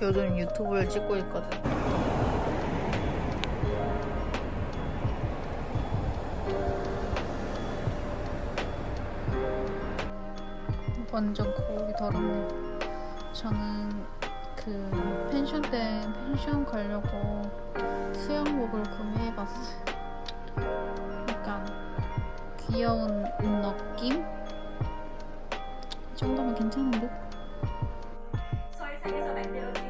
요즘 유튜브를 찍고 있거든. 완전 거울이 다르네. 저는 그 펜션 때 펜션 가려고 수영복을 구매해봤어요. 약간 귀여운 느낌? 이 정도면 괜찮은데? 서해상에서 만들어진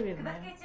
내리고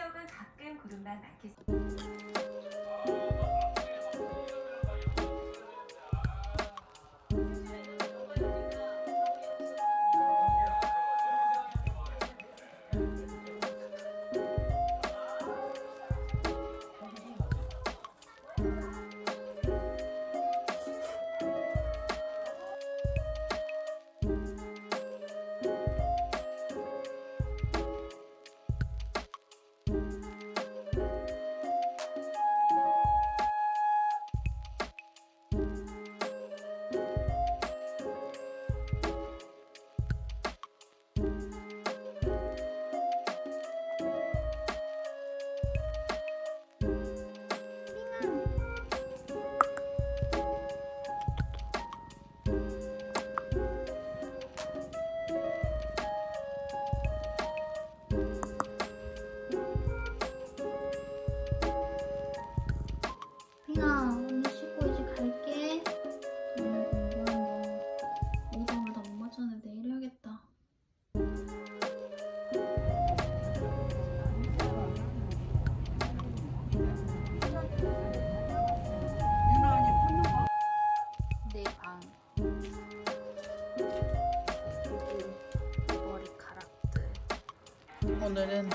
오늘은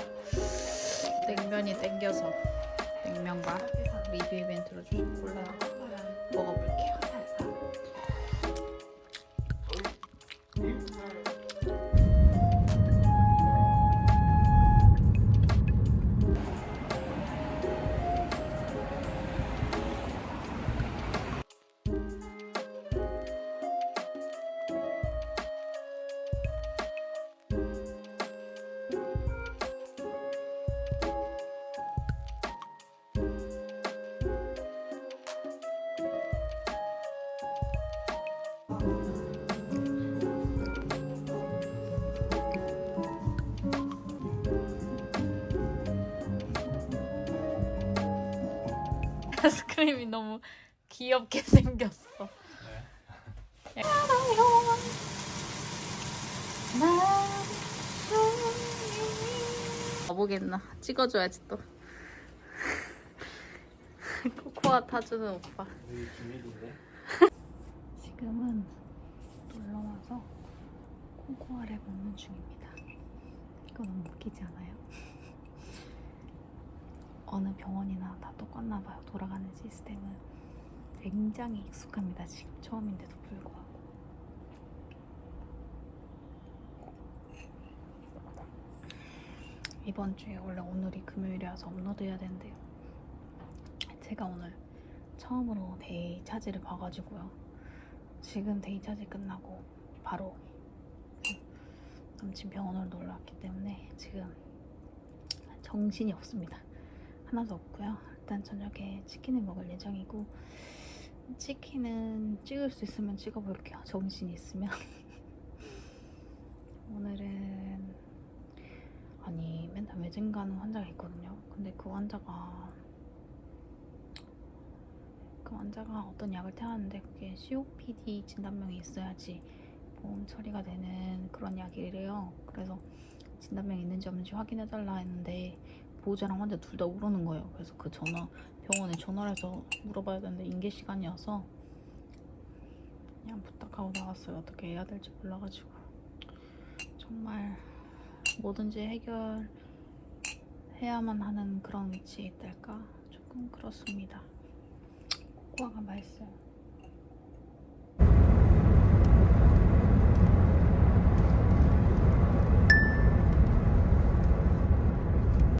냉면이 땡겨서 냉면과 리뷰 이벤트로 주신 콜라 먹어볼게요. 아이스크림이 너무 귀엽게 생겼어. 가보겠나? 찍어줘야지 또. 코코아 타주는 오빠. 지금은 놀러 와서 코코아를 먹는 중입니다. 이거 너무 웃기지 않아요? 어느 병원이나 다 똑같나 봐요. 돌아가는 시스템은 굉장히 익숙합니다. 지금 처음인데도 불구하고. 이번 주에 원래 오늘이 금요일이라서 업로드해야 되는데요. 제가 오늘 처음으로 데이 차지를 봐가지고요. 지금 데이 차지 끝나고 바로 남친 병원으로 놀러 왔기 때문에 지금 정신이 없습니다. 하나도 없고요. 일단 저녁에 치킨을 먹을 예정이고 치킨은 찍을 수 있으면 찍어볼게요. 정신이 있으면. 오늘은 아니 맨날 외진 가는 환자가 있거든요. 근데 그 환자가 그 환자가 어떤 약을 태웠는데 그게 COPD 진단명이 있어야지 보험 처리가 되는 그런 약이래요. 그래서 진단명이 있는지 없는지 확인해달라 했는데 보호자랑 환자 둘다 우르는 거예요. 그래서 그 전화 병원에 전화를 해서 물어봐야 되는데 인계 시간이어서 그냥 부탁하고 나왔어요. 어떻게 해야 될지 몰라가지고 정말 뭐든지 해결해야만 하는 그런 위치에 있달까 조금 그렇습니다. 코코아가 맛있어요.